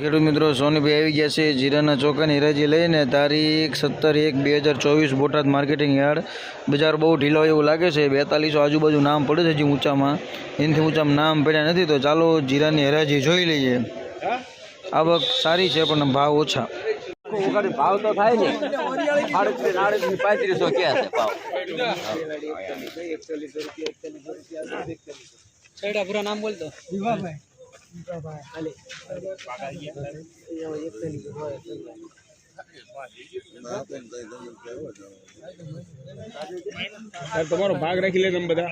ખેડૂત મિત્રો, સોનીભાઈ આવી ગયા છે જીરાના ચોખાની હરાજી લઈને. તારીખ સત્તર એક બે હજાર ચોવીસ, બોટાદ માર્કેટિંગ યાર્ડ. બજાર બહુ ઢીલો એવું લાગે છે. બેતાલીસો આજુબાજુ નામ પડે છે હજી ઊંચામાં. એનાથી ઊંચામાં નામ પડ્યા નથી, તો ચાલો જીરાની હરાજી જોઈ લઈએ. આવક સારી છે, પણ ભાવ ઓછા. ભાવ તો થાય છે પૂરા નામ બોલ દો તમારો ભાગ રાખી લે તમે બધા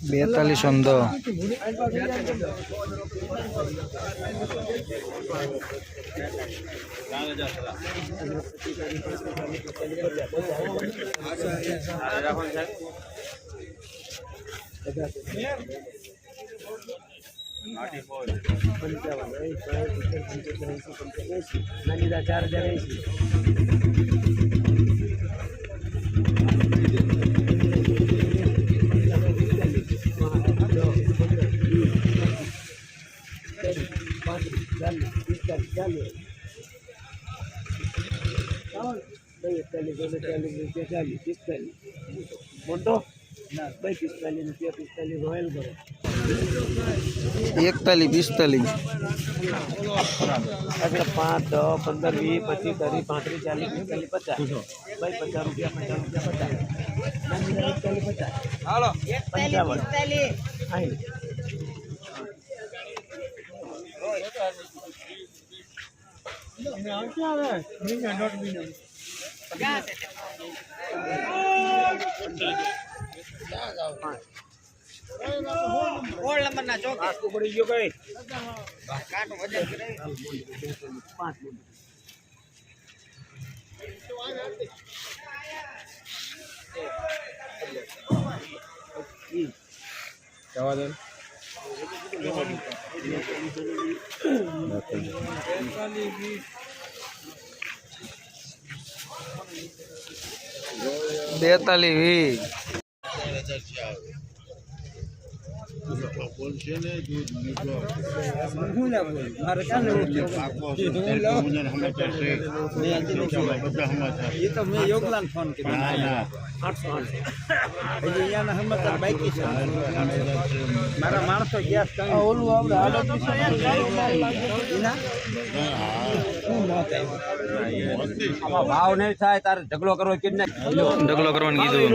બેતાલીસો ને દસ ચાર હજાર એસી એકતાલીસ પિસ્તાલીસ. પાંચ દસ પંદર વીસ પચીસ ત્રીસ પાંત્રીસ ચાલીસ પિસ્તાલીસ પચાસ. ભાઈ પચાસ રૂપિયા પચાસ રૂપિયા પચાસ. પચાસ હાલો પંચાવન. આઈ. ના ચોક પડી ગયો કઈ જવા દે. બેતાલીસ વીસ. યોગદાન ફોન કર્યો મારા માણસો ગયા ઓલું આપણે હાલો તો ભાવ નહીં થાય, તારે ઢગલો કરવો કે નહીં? ઢગલો કરવાનું કીધું